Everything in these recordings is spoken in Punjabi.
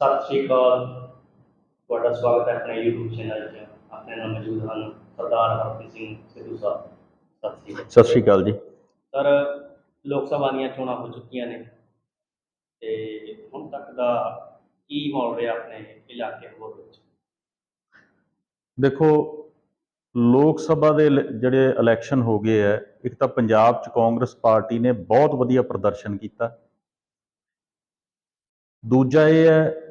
ਸਤਿ ਸ਼੍ਰੀ ਅਕਾਲ। ਤੁਹਾਡਾ ਸਵਾਗਤ ਹੈ ਆਪਣੇ YouTube ਚੈਨਲ 'ਚ। ਆਪਣੇ ਨਾਲ ਮੌਜੂਦ ਹਨ ਸਰਦਾਰ ਹਰਪ੍ਰੀਤ ਸਿੰਘ ਸਿੱਧੂ ਸਾਹਿਬ। ਸਤਿ ਸ਼੍ਰੀ ਅਕਾਲ। ਸਤਿ ਸ਼੍ਰੀ ਅਕਾਲ ਜੀ। ਸਰ ਲੋਕ ਸਭਾ ਦੀਆਂ ਚੋਣਾਂ ਹੋ ਚੁੱਕੀਆਂ ਨੇ ਤੇ ਹੁਣ ਤੱਕ ਦਾ ਕੀ ਮਾਹੌਲ ਰਿਹਾ ਆਪਣੇ ਇਲਾਕੇ ਹੋਰ ਵਿੱਚ? ਦੇਖੋ ਲੋਕ ਸਭਾ ਦੇ ਜਿਹੜੇ ਇਲੈਕਸ਼ਨ ਹੋ ਗਏ ਹੈ ਇੱਕ ਤਾਂ ਪੰਜਾਬ 'ਚ ਕਾਂਗਰਸ ਪਾਰਟੀ ਨੇ ਬਹੁਤ ਵਧੀਆ ਪ੍ਰਦਰਸ਼ਨ ਕੀਤਾ। ਦੂਜਾ ਇਹ ਹੈ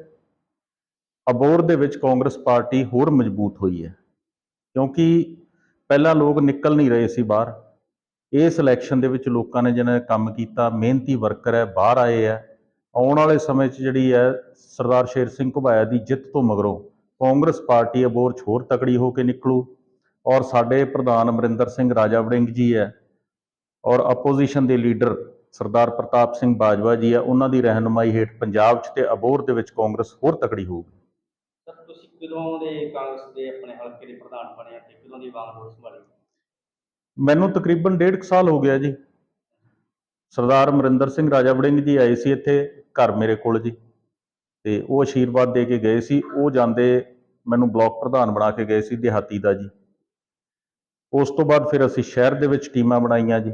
ਅਬੋਰ ਦੇ ਵਿੱਚ ਕਾਂਗਰਸ ਪਾਰਟੀ ਹੋਰ ਮਜ਼ਬੂਤ ਹੋਈ ਹੈ, ਕਿਉਂਕਿ ਪਹਿਲਾਂ ਲੋਕ ਨਿਕਲ ਨਹੀਂ ਰਹੇ ਸੀ ਬਾਹਰ। ਇਸ ਇਲੈਕਸ਼ਨ ਦੇ ਵਿੱਚ ਲੋਕਾਂ ਨੇ ਜਿਹਨਾਂ ਨੇ ਕੰਮ ਕੀਤਾ, ਮਿਹਨਤੀ ਵਰਕਰ ਹੈ, ਬਾਹਰ ਆਏ ਹੈ, ਆਉਣ ਵਾਲੇ ਸਮੇਂ 'ਚ ਜਿਹੜੀ ਹੈ, ਸਰਦਾਰ ਸ਼ੇਰ ਸਿੰਘ ਘੁਬਾਇਆ ਦੀ ਜਿੱਤ ਤੋਂ ਮਗਰੋਂ ਕਾਂਗਰਸ ਪਾਰਟੀ ਅਬੋਰ 'ਚ ਹੋਰ ਤਕੜੀ ਹੋ ਕੇ ਨਿਕਲੂ ਔਰ ਸਾਡੇ ਪ੍ਰਧਾਨ ਅਮਰਿੰਦਰ ਸਿੰਘ ਰਾਜਾ ਵੜਿੰਗ ਜੀ ਹੈ ਔਰ ਆਪੋਜੀਸ਼ਨ ਦੇ ਲੀਡਰ ਸਰਦਾਰ ਪ੍ਰਤਾਪ ਸਿੰਘ ਬਾਜਵਾ ਜੀ ਹੈ, ਉਹਨਾਂ ਦੀ ਰਹਿਨੁਮਾਈ ਹੇਠ ਪੰਜਾਬ 'ਚ ਤੇ ਅਬੋਰ ਦੇ ਵਿੱਚ ਕਾਂਗਰਸ ਹੋਰ ਤਕੜੀ ਹੋਊਗੀ। ਕਦੋਂ ਦੇ ਕਾਂਗਰਸ ਦੇ ਆਪਣੇ ਹਲਕੇ ਦੇ ਪ੍ਰਧਾਨ ਬਣੇ ਤੇ ਕਦੋਂ ਦੀ ਵਾਂਗ ਸੰਭਾਲੀ? ਮੈਨੂੰ ਤਕਰੀਬਨ ਡੇਢ ਕੁ ਸਾਲ ਹੋ ਗਿਆ ਜੀ। ਸਰਦਾਰ ਅਮਰਿੰਦਰ ਸਿੰਘ ਰਾਜਾ ਵੜਿੰਗ ਜੀ ਆਏ ਸੀ ਇੱਥੇ ਘਰ ਮੇਰੇ ਕੋਲ ਜੀ। ਤੇ ਉਹ ਆਸ਼ੀਰਵਾਦ ਦੇ ਕੇ ਗਏ ਸੀ। ਉਹ ਜਾਂਦੇ ਮੈਨੂੰ ਬਲਾਕ ਪ੍ਰਧਾਨ ਬਣਾ ਕੇ ਗਏ ਸੀ ਦਿਹਾਤੀ ਦਾ ਜੀ। ਉਸ ਤੋਂ ਬਾਅਦ ਫਿਰ ਅਸੀਂ ਸ਼ਹਿਰ ਦੇ ਵਿੱਚ ਟੀਮਾਂ ਬਣਾਈਆਂ ਜੀ।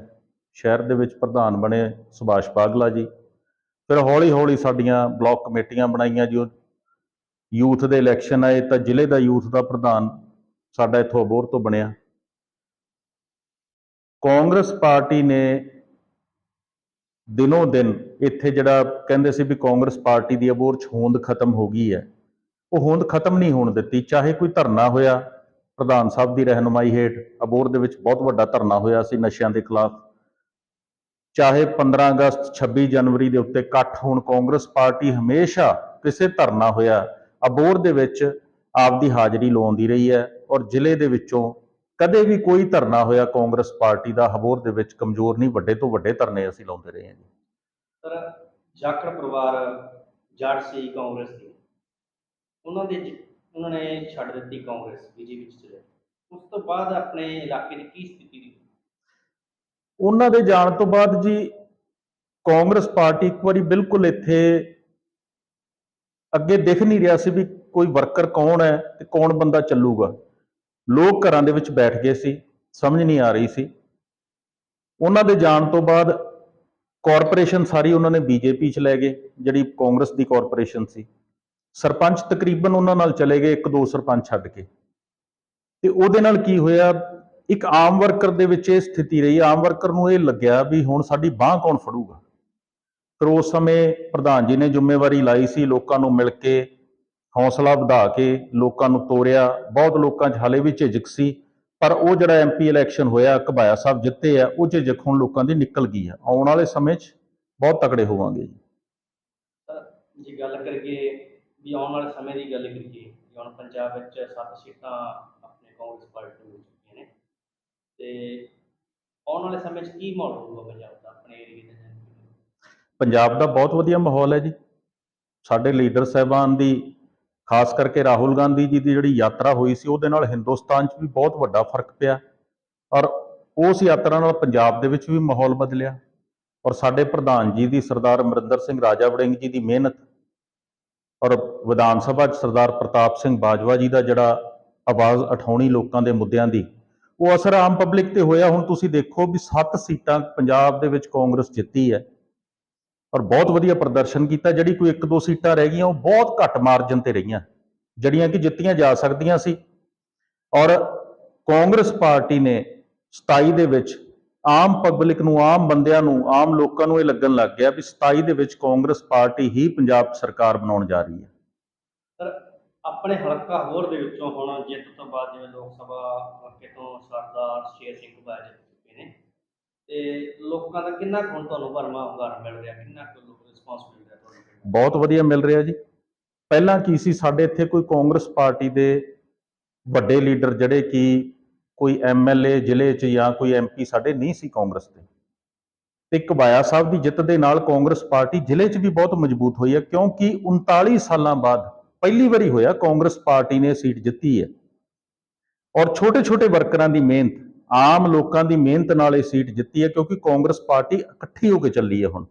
ਸ਼ਹਿਰ ਦੇ ਵਿੱਚ ਪ੍ਰਧਾਨ ਬਣੇ ਸੁਭਾਸ਼ ਬਾਗਲਾ ਜੀ। ਫਿਰ ਹੌਲੀ ਹੌਲੀ ਸਾਡੀਆਂ ਬਲਾਕ ਕਮੇਟੀਆਂ ਬਣਾਈਆਂ ਜੀ। ਉਹ ਯੂਥ ਦੇ ਇਲੈਕਸ਼ਨ ਆਏ ਤਾਂ ਜ਼ਿਲ੍ਹੇ ਦਾ ਯੂਥ ਦਾ ਪ੍ਰਧਾਨ ਸਾਡਾ ਇੱਥੋਂ ਅਬੋਰ ਤੋਂ ਬਣਿਆ। ਕਾਂਗਰਸ ਪਾਰਟੀ ਨੇ ਦਿਨੋਂ ਦਿਨ ਇੱਥੇ ਜਿਹੜਾ ਕਹਿੰਦੇ ਸੀ ਵੀ ਕਾਂਗਰਸ ਪਾਰਟੀ ਦੀ ਅਬੋਰ ਚ ਹੋਂਦ ਖਤਮ ਹੋ ਗਈ ਹੈ। ਉਹ ਹੋਂਦ ਖਤਮ ਨਹੀਂ ਹੋਣ ਦਿੱਤੀ। ਚਾਹੇ ਕੋਈ ਧਰਨਾ ਹੋਇਆ, ਪ੍ਰਧਾਨ ਸਾਹਿਬ ਦੀ ਰਹਿਨੁਮਾਈ ਹੇਠ ਅਬੋਰ ਦੇ ਵਿੱਚ ਬਹੁਤ ਵੱਡਾ ਧਰਨਾ ਹੋਇਆ ਸੀ ਨਸ਼ਿਆਂ ਦੇ ਖਿਲਾਫ। ਚਾਹੇ 15 ਅਗਸਤ 26 ਜਨਵਰੀ ਦੇ ਉੱਤੇ ਇਕੱਠ ਹੋਣ ਕਾਂਗਰਸ ਪਾਰਟੀ ਹਮੇਸ਼ਾ ਕਿਸੇ ਧਰਨਾ ਹੋਇਆ ਅਬੋਰ ਦੇ ਵਿੱਚ ਆਪਦੀ ਹਾਜ਼ਰੀ ਲਾਉਂਦੀ ਰਹੀ ਹੈ ਔਰ ਜ਼ਿਲ੍ਹੇ ਦੇ ਵਿੱਚੋਂ ਕਦੇ ਵੀ ਕੋਈ ਧਰਨਾ ਹੋਇਆ ਕਾਂਗਰਸ ਪਾਰਟੀ ਦਾ ਹਬੋਰ ਦੇ ਵਿੱਚ ਕਮਜ਼ੋਰ ਨਹੀਂ ਵੱਡੇ ਤੋਂ ਵੱਡੇ ਧਰਨੇ ਅਸੀਂ ਲਾਉਂਦੇ ਰਹੇ ਹਾਂ ਜੀ। ਸਰ ਜਾਖੜ ਪਰਿਵਾਰ ਜੱਟ ਸੀ ਕਾਂਗਰਸ ਦੀ। ਉਹਨਾਂ ਦੇ ਉਹਨਾਂ ਨੇ ਛੱਡ ਦਿੱਤੀ ਕਾਂਗਰਸ ਬੀਜੇਪੀ ਵਿੱਚ ਚਲੇ ਉਸ ਤੋਂ ਬਾਅਦ ਆਪਣੇ ਇਲਾਕੇ ਦੀ ਕੀ ਸਥਿਤੀ ਦੀ ਉਹਨਾਂ ਦੇ ਜਾਣ ਤੋਂ ਬਾਅਦ ਜੀ ਕਾਂਗਰਸ ਪਾਰਟੀ ਇੱਕ ਵਾਰੀ ਬਿਲਕੁਲ ਇੱਥੇ ਅੱਗੇ ਦਿਖ ਨਹੀਂ ਰਿਹਾ ਸੀ ਵੀ ਕੋਈ ਵਰਕਰ ਕੌਣ ਹੈ ਤੇ ਕੌਣ ਬੰਦਾ ਚੱਲੂਗਾ। ਲੋਕ ਘਰਾਂ ਦੇ ਵਿੱਚ ਬੈਠ ਗਏ ਸੀ, ਸਮਝ ਨਹੀਂ ਆ ਰਹੀ ਸੀ। ਉਹਨਾਂ ਦੇ ਜਾਣ ਤੋਂ ਬਾਅਦ ਕਾਰਪੋਰੇਸ਼ਨ ਸਾਰੀ ਉਹਨਾਂ ਨੇ ਬੀਜੇਪੀ ਚ ਲੈ ਗਏ, ਜਿਹੜੀ ਕਾਂਗਰਸ ਦੀ ਕਾਰਪੋਰੇਸ਼ਨ ਸੀ। ਸਰਪੰਚ ਤਕਰੀਬਨ ਉਹਨਾਂ ਨਾਲ ਚਲੇ ਗਏ, ਇੱਕ ਦੋ ਸਰਪੰਚ ਛੱਡ ਕੇ। ਤੇ ਉਹਦੇ ਨਾਲ ਕੀ ਹੋਇਆ, ਇੱਕ ਆਮ ਵਰਕਰ ਦੇ ਵਿੱਚ ਇਹ ਸਥਿਤੀ ਰਹੀ। ਆਮ ਵਰਕਰ ਨੂੰ ਇਹ ਲੱਗਿਆ ਵੀ ਹੁਣ ਸਾਡੀ ਬਾਹ ਕੌਣ ਫੜੂਗਾ? ਫਿਰ ਉਸ ਸਮੇਂ ਪ੍ਰਧਾਨ ਜੀ ਨੇ ਜ਼ਿੰਮੇਵਾਰੀ ਲਾਈ ਸੀ, ਲੋਕਾਂ ਨੂੰ ਮਿਲ ਕੇ ਹੌਸਲਾ ਵਧਾ ਕੇ ਲੋਕਾਂ ਨੂੰ ਤੋਰਿਆ। ਬਹੁਤ ਲੋਕਾਂ 'ਚ ਹਲੇ ਵੀ ਝਿਜਕ ਸੀ, ਪਰ ਉਹ ਜਿਹੜਾ ਐਮਪੀ ਇਲੈਕਸ਼ਨ ਹੋਇਆ, ਘਬਾਇਆ ਸਾਹਿਬ ਜਿੱਤੇ ਆ, ਉਹ ਝਿਜਕ ਹੁਣ ਲੋਕਾਂ ਦੀ ਨਿਕਲ ਗਈ ਆ। ਆਉਣ ਵਾਲੇ ਸਮੇਂ 'ਚ ਬਹੁਤ ਤਕੜੇ ਹੋਵਾਂਗੇ ਜੀ। ਜੇ ਗੱਲ ਕਰੀਏ ਵੀ ਆਉਣ ਵਾਲੇ ਸਮੇਂ ਦੀ ਗੱਲ ਕਰੀਏ ਹੁਣ ਪੰਜਾਬ ਵਿੱਚ ਸੱਤ ਸੀਟਾਂ ਆਪਣੇ ਕਾਂਗਰਸ ਪਾਰਟੀ ਨੂੰ ਚੁੱਕੀਆਂ ਨੇ, ਤੇ ਆਉਣ ਵਾਲੇ ਸਮੇਂ 'ਚ ਕੀ ਮਾਹੌਲ ਹੋਊਗਾ ਪੰਜਾਬ ਦਾ, ਆਪਣੇ ਏਰੀਏ ਦੇ ਪੰਜਾਬ ਦਾ ਬਹੁਤ ਵਧੀਆ ਮਾਹੌਲ ਹੈ ਜੀ। ਸਾਡੇ ਲੀਡਰ ਸਾਹਿਬਾਨ ਦੀ, ਖਾਸ ਕਰਕੇ ਰਾਹੁਲ ਗਾਂਧੀ ਜੀ ਦੀ ਜਿਹੜੀ ਯਾਤਰਾ ਹੋਈ ਸੀ, ਉਹਦੇ ਨਾਲ ਹਿੰਦੁਸਤਾਨ 'ਚ ਵੀ ਬਹੁਤ ਵੱਡਾ ਫ਼ਰਕ ਪਿਆ। ਔਰ ਉਸ ਯਾਤਰਾ ਨਾਲ ਪੰਜਾਬ ਦੇ ਵਿੱਚ ਵੀ ਮਾਹੌਲ ਬਦਲਿਆ। ਔਰ ਸਾਡੇ ਪ੍ਰਧਾਨ ਜੀ ਦੀ ਸਰਦਾਰ ਅਮਰਿੰਦਰ ਸਿੰਘ ਰਾਜਾ ਵੜਿੰਗ ਜੀ ਦੀ ਮਿਹਨਤ ਔਰ ਵਿਧਾਨ ਸਭਾ 'ਚ ਸਰਦਾਰ ਪ੍ਰਤਾਪ ਸਿੰਘ ਬਾਜਵਾ ਜੀ ਦਾ ਜਿਹੜਾ ਆਵਾਜ਼ ਉਠਾਉਣੀ ਲੋਕਾਂ ਦੇ ਮੁੱਦਿਆਂ ਦੀ, ਉਹ ਅਸਰ ਆਮ ਪਬਲਿਕ ਤੇ ਹੋਇਆ। ਹੁਣ ਤੁਸੀਂ ਦੇਖੋ ਵੀ 7 ਸੀਟਾਂ ਪੰਜਾਬ ਦੇ ਵਿੱਚ ਕਾਂਗਰਸ ਜਿੱਤੀ ਹੈ। ਔਰ ਬਹੁਤ ਵਧੀਆ ਪ੍ਰਦਰਸ਼ਨ ਕੀਤਾ, ਜਿਹੜੀ ਕੋਈ ਇੱਕ ਦੋ ਸੀਟਾਂ ਰਹਿ ਗਈਆਂ, ਉਹ ਬਹੁਤ ਘੱਟ ਮਾਰਜਨ ਤੇ ਰਹੀਆਂ, ਜਿਹੜੀਆਂ ਕਿ ਜਿੱਤੀਆਂ ਜਾ ਸਕਦੀਆਂ ਸੀ। ਔਰ ਕਾਂਗਰਸ ਪਾਰਟੀ ਨੇ 27 ਦੇ ਵਿੱਚ ਆਮ ਪਬਲਿਕ ਨੂੰ, ਆਮ ਬੰਦਿਆਂ ਨੂੰ, ਆਮ ਲੋਕਾਂ ਨੂੰ ਇਹ ਲੱਗਣ ਲੱਗ ਗਿਆ ਵੀ 27 ਦੇ ਵਿੱਚ ਕਾਂਗਰਸ ਪਾਰਟੀ ਹੀ ਪੰਜਾਬ ਸਰਕਾਰ ਬਣਾਉਣ ਜਾ ਰਹੀ ਹੈ। ਸਰ, ਆਪਣੇ ਹਲਕਾ ਹੋਰ ਦੇ ਵਿੱਚੋਂ ਹੁਣ ਜਿੱਤ ਤੋਂ ਬਾਅਦ ਜਿਵੇਂ ਲੋਕ ਸਭਾ ਹਲਕੇ ਤੋਂ ਸਰਦਾਰ ਸ਼ੇਰ ਸਿੰਘ ਬਾਜ ਤੇ ਲੋਕਾਂ ਦਾ ਕਿੰਨਾ ਕੁ ਹੁਣ ਤੁਹਾਨੂੰ ਭਰਮਾ ਹੁੰਗਾਰਾ ਮਿਲ ਰਿਹਾ, ਕਿੰਨਾ ਕੁ ਲੋਕ ਰਿਸਪਾਂਸ ਮਿਲ ਰਿਹਾ ਤੁਹਾਨੂੰ ਬਹੁਤ ਵਧੀਆ ਮਿਲ ਰਿਹਾ ਜੀ। ਪਹਿਲਾਂ ਕੀ ਸੀ, ਸਾਡੇ ਇੱਥੇ ਕੋਈ ਕਾਂਗਰਸ ਪਾਰਟੀ ਦੇ ਵੱਡੇ ਲੀਡਰ ਜਿਹੜੇ ਕਿ ਕੋਈ ਐਮਐਲਏ ਜ਼ਿਲ੍ਹੇ 'ਚ ਜਾਂ ਕੋਈ ਐਮਪੀ ਸਾਡੇ ਨਹੀਂ ਸੀ ਕਾਂਗਰਸ ਦੇ। ਤੇ ਕਬਾਇਆ ਸਾਹਿਬ ਦੀ ਜਿੱਤ ਦੇ ਨਾਲ ਕਾਂਗਰਸ ਪਾਰਟੀ ਜ਼ਿਲ੍ਹੇ 'ਚ ਵੀ ਬਹੁਤ ਮਜ਼ਬੂਤ ਹੋਈ ਹੈ, ਕਿਉਂਕਿ 39 ਸਾਲਾਂ ਬਾਅਦ ਪਹਿਲੀ ਵਾਰੀ ਹੋਇਆ ਕਾਂਗਰਸ ਪਾਰਟੀ ਨੇ ਸੀਟ ਜਿੱਤੀ ਹੈ। ਔਰ ਛੋਟੇ-ਛੋਟੇ ਵਰਕਰਾਂ ਦੀ ਮਿਹਨਤ ਆਮ ਲੋਕਾਂ ਦੀ ਮਿਹਨਤ ਨਾਲ ਇਹ ਸੀਟ ਜਿੱਤੀ ਹੈ, ਕਿਉਂਕਿ ਕਾਂਗਰਸ ਪਾਰਟੀ ਇਕੱਠੀ ਹੋ ਕੇ ਚੱਲੀ ਹੈ ਹੁਣ।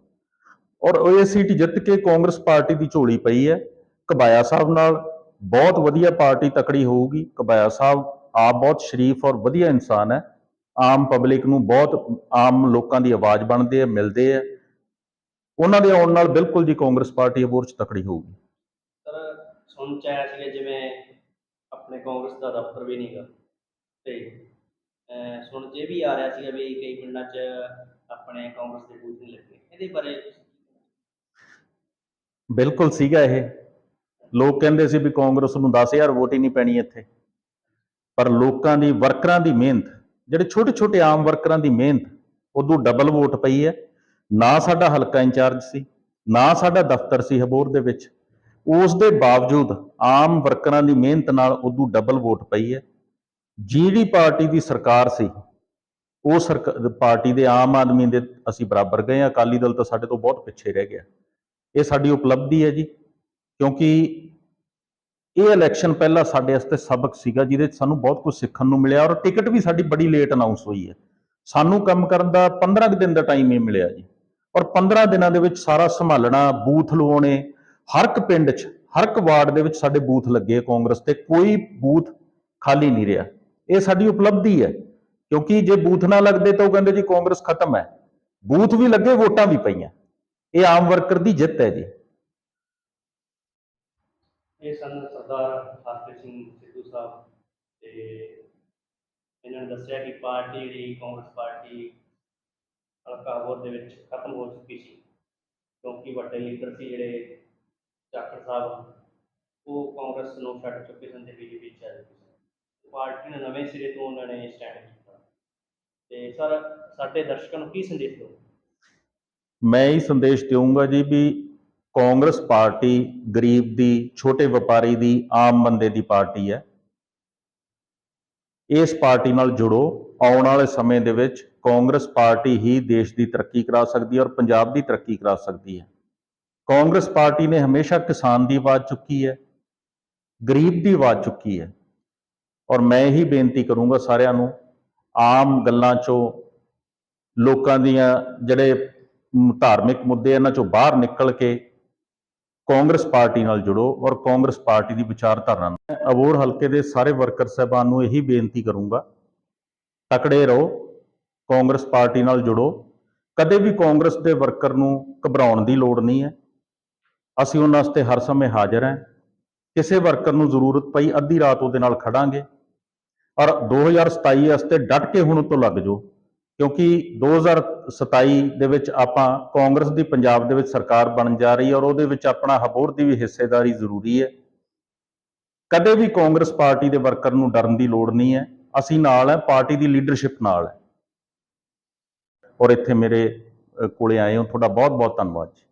ਔਰ ਇਹ ਸੀਟ ਜਿੱਤ ਕੇ ਕਾਂਗਰਸ ਪਾਰਟੀ ਦੀ ਝੋਲੀ ਪਈ ਹੈ ਕਬਾਇਆ ਸਾਹਿਬ ਨਾਲ ਬਹੁਤ ਵਧੀਆ ਪਾਰਟੀ ਤਕੜੀ ਹੋਊਗੀ। ਕਬਾਇਆ ਸਾਹਿਬ ਆਪ ਬਹੁਤ ਸ਼ਰੀਫ ਔਰ ਵਧੀਆ ਇਨਸਾਨ ਹੈ। ਆਮ ਪਬਲਿਕ ਨੂੰ ਬਹੁਤ ਆਮ ਲੋਕਾਂ ਦੀ ਆਵਾਜ਼ ਬਣਦੇ ਆ ਮਿਲਦੇ ਆ ਉਹਨਾਂ ਦੇ ਆਉਣ ਨਾਲ ਬਿਲਕੁਲ ਜੀ ਕਾਂਗਰਸ ਪਾਰਟੀ ਅਬੋਰ ਚ ਤਕੜੀ ਹੋਊਗੀ। ਸਰ, ਸੁਣ ਚ ਆਇਆ ਜਿਵੇਂ ਆਪਣੇ ਕਾਂਗਰਸ ਦਾ ਦਫ਼ਤਰ ਵੀ ਨਹੀਂਗਾ ਤੇ ਸੁਣ, ਜੇ ਵੀ ਆ ਰਿਹਾ ਸੀਗਾ ਵੀ ਕਈ ਪਿੰਡਾਂ 'ਚ ਆਪਣੇ ਕਾਂਗਰਸ ਦੇ ਬੂਥ ਨਹੀਂ ਲੱਗੇ, ਇਹਦੇ ਬਾਰੇ ਬਿਲਕੁਲ ਸੀਗਾ ਇਹ। ਲੋਕ ਕਹਿੰਦੇ ਸੀ ਵੀ ਕਾਂਗਰਸ ਨੂੰ 10000 ਵੋਟ ਹੀ ਨਹੀਂ ਪੈਣੀ ਇੱਥੇ। ਪਰ ਲੋਕਾਂ ਦੀ, ਵਰਕਰਾਂ ਦੀ ਮਿਹਨਤ, ਜਿਹੜੇ ਛੋਟੇ ਛੋਟੇ ਆਮ ਵਰਕਰਾਂ ਦੀ ਮਿਹਨਤ, ਉਦੋਂ ਡਬਲ ਵੋਟ ਪਈ ਹੈ। ਨਾ ਸਾਡਾ ਹਲਕਾ ਇੰਚਾਰਜ ਸੀ, ਨਾ ਸਾਡਾ ਦਫ਼ਤਰ ਸੀ ਹਬੋਰ ਦੇ ਵਿੱਚ। ਉਸ ਦੇ ਬਾਵਜੂਦ ਆਮ ਵਰਕਰਾਂ ਦੀ ਮਿਹਨਤ ਨਾਲ ਉਦੋਂ ਡਬਲ ਵੋਟ ਪਈ ਹੈ। ਜਿਹੜੀ ਪਾਰਟੀ ਦੀ ਸਰਕਾਰ ਸੀ, ਉਹ ਸਰਕ, ਪਾਰਟੀ ਦੇ ਆਮ ਆਦਮੀ ਦੇ ਅਸੀਂ ਬਰਾਬਰ ਗਏ ਹਾਂ। ਅਕਾਲੀ ਦਲ ਤਾਂ ਸਾਡੇ ਤੋਂ ਬਹੁਤ ਪਿੱਛੇ ਰਹਿ ਗਿਆ। ਇਹ ਸਾਡੀ ਉਪਲਬਧੀ ਹੈ ਜੀ, ਕਿਉਂਕਿ ਇਹ ਇਲੈਕਸ਼ਨ ਪਹਿਲਾਂ ਸਾਡੇ ਵਾਸਤੇ ਸਬਕ ਸੀਗਾ, ਜਿਹਦੇ 'ਚ ਸਾਨੂੰ ਬਹੁਤ ਕੁਝ ਸਿੱਖਣ ਨੂੰ ਮਿਲਿਆ ਔਰ ਟਿਕਟ ਵੀ ਸਾਡੀ ਬੜੀ ਲੇਟ ਅਨਾਉਂਸ ਹੋਈ ਹੈ। ਸਾਨੂੰ ਕੰਮ ਕਰਨ ਦਾ 15 ਕੁ ਦਿਨ ਦਾ ਟਾਈਮ ਹੀ ਮਿਲਿਆ ਜੀ। ਔਰ 15 ਦਿਨਾਂ ਦੇ ਵਿੱਚ ਸਾਰਾ ਸੰਭਾਲਣਾ, ਬੂਥ ਲਵਾਉਣੇ, ਹਰ ਇੱਕ ਪਿੰਡ 'ਚ, ਹਰ ਇੱਕ ਵਾਰਡ ਦੇ ਵਿੱਚ ਸਾਡੇ ਬੂਥ ਲੱਗੇ ਕਾਂਗਰਸ ਤੇ, ਕੋਈ ਬੂਥ ਖਾਲੀ ਨਹੀਂ ਰਿਹਾ। ਇਹ ਸਾਡੀ ਉਪਲਬਧੀ ਹੈ, ਕਿਉਂਕਿ ਜੇ ਬੂਥ ਨਾ ਲੱਗਦੇ ਤਾਂ ਉਹ ਕਹਿੰਦੇ ਜੀ ਕਾਂਗਰਸ ਖਤਮ ਹੈ। ਬੂਥ ਵੀ ਲੱਗੇ, ਵੋਟਾਂ ਵੀ ਪਈਆਂ। ਇਹ ਆਮ ਵਰਕਰ ਦੀ ਜਿੱਤ ਹੈ ਜੀ। ਇਹ ਸਨ ਸਰਦਾਰ ਹਰਪ੍ਰੀਤ ਸਿੰਘ ਸਿੱਧੂ ਸਾਹਿਬ ਤੇ ਇਹਨਾਂ ਨੇ ਦੱਸਿਆ ਕਿ ਪਾਰਟੀ ਜਿਹੜੀ ਕਾਂਗਰਸ ਪਾਰਟੀ ਹਲਕਾ ਦੇ ਵਿੱਚ ਖਤਮ ਹੋ ਚੁੱਕੀ ਸੀ, ਕਿਉਂਕਿ ਵੱਡੇ ਲੀਡਰ ਸੀ ਜਿਹੜੇ ਚਾਕਰ ਸਾਹਿਬ, ਉਹ ਕਾਂਗਰਸ ਨੂੰ ਛੱਡ ਚੁੱਕੇ ਸਨ ਤੇ ਬੀਜੇਪੀ ਚ ਆ ਚੁੱਕੇ ਪਾਰਟੀ ਨੇ ਨਵੇਂ ਸਿਰੇ ਤੋਂ ਉਹਨਾਂ ਨੇ ਸਟੈਂਡ ਕੀਤਾ। ਤੇ ਸਰ, ਸਾਡੇ ਦਰਸ਼ਕਾਂ ਨੂੰ ਕੀ ਸੰਦੇਸ਼ ਦਿਓ? ਮੈਂ ਇਹ ਸੰਦੇਸ਼ ਦੇਵਾਂਗਾ ਜੀ ਵੀ ਕਾਂਗਰਸ ਪਾਰਟੀ ਗਰੀਬ ਦੀ, ਛੋਟੇ ਵਪਾਰੀ ਦੀ, ਆਮ ਬੰਦੇ ਦੀ ਪਾਰਟੀ ਹੈ। ਇਸ ਪਾਰਟੀ ਨਾਲ ਜੁੜੋ। ਆਉਣ ਵਾਲੇ ਸਮੇਂ ਦੇ ਵਿੱਚ ਕਾਂਗਰਸ ਪਾਰਟੀ ਹੀ ਦੇਸ਼ ਦੀ ਤਰੱਕੀ ਕਰਾ ਸਕਦੀ ਹੈ ਔਰ ਪੰਜਾਬ ਦੀ ਤਰੱਕੀ ਕਰਾ ਸਕਦੀ ਹੈ। ਕਾਂਗਰਸ ਪਾਰਟੀ ਨੇ ਹਮੇਸ਼ਾ ਕਿਸਾਨ ਦੀ ਆਵਾਜ਼ ਚੁੱਕੀ ਹੈ, ਗਰੀਬ ਦੀ ਆਵਾਜ਼ ਚੁੱਕੀ ਹੈ। ਔਰ ਮੈਂ ਇਹੀ ਬੇਨਤੀ ਕਰੂੰਗਾ ਸਾਰਿਆਂ ਨੂੰ, ਆਮ ਗੱਲਾਂ ਚੋਂ, ਲੋਕਾਂ ਦੀਆਂ ਜਿਹੜੇ ਧਾਰਮਿਕ ਮੁੱਦੇ ਇਹਨਾਂ ਚੋਂ ਬਾਹਰ ਨਿਕਲ ਕੇ ਕਾਂਗਰਸ ਪਾਰਟੀ ਨਾਲ ਜੁੜੋ ਔਰ ਕਾਂਗਰਸ ਪਾਰਟੀ ਦੀ ਵਿਚਾਰਧਾਰਾ ਨਾਲ ਮੈਂ ਹਲਕੇ ਦੇ ਸਾਰੇ ਵਰਕਰ ਸਹਿਬਾਨ ਨੂੰ ਇਹੀ ਬੇਨਤੀ ਕਰੂੰਗਾ, ਤਕੜੇ ਰਹੋ, ਕਾਂਗਰਸ ਪਾਰਟੀ ਨਾਲ ਜੁੜੋ। ਕਦੇ ਵੀ ਕਾਂਗਰਸ ਦੇ ਵਰਕਰ ਨੂੰ ਘਬਰਾਉਣ ਦੀ ਲੋੜ ਨਹੀਂ ਹੈ। ਅਸੀਂ ਉਹਨਾਂ ਵਾਸਤੇ ਹਰ ਸਮੇਂ ਹਾਜ਼ਰ ਹਾਂ। ਕਿਸੇ ਵਰਕਰ ਨੂੰ ਜ਼ਰੂਰਤ ਪਈ, ਅੱਧੀ ਰਾਤ ਉਹਦੇ ਨਾਲ ਖੜਾਂਗੇ। ਔਰ 2027 ਵਾਸਤੇ ਡਟ ਕੇ ਹੁਣ ਤੋਂ ਲੱਗ ਜਾਓ ਕਿਉਂਕਿ 2027 ਦੇ ਵਿੱਚ ਆਪਾਂ ਕਾਂਗਰਸ ਦੀ ਪੰਜਾਬ ਦੇ ਵਿੱਚ ਸਰਕਾਰ ਬਣ ਜਾ ਰਹੀ ਹੈ ਔਰ ਉਹਦੇ ਵਿੱਚ ਆਪਣਾ ਹਬੋਰ ਦੀ ਵੀ ਹਿੱਸੇਦਾਰੀ ਜ਼ਰੂਰੀ ਹੈ। ਕਦੇ ਵੀ ਕਾਂਗਰਸ ਪਾਰਟੀ ਦੇ ਵਰਕਰ ਨੂੰ ਡਰਨ ਦੀ ਲੋੜ ਨਹੀਂ ਹੈ ਅਸੀਂ ਨਾਲ ਹੈ ਪਾਰਟੀ ਦੀ ਲੀਡਰਸ਼ਿਪ ਨਾਲ ਹੈ। ਔਰ ਇੱਥੇ ਮੇਰੇ ਅ, ਕੋਲੇ ਆਏ ਹੋ ਤੁਹਾਡਾ ਬਹੁਤ ਬਹੁਤ ਧੰਨਵਾਦ ਜੀ।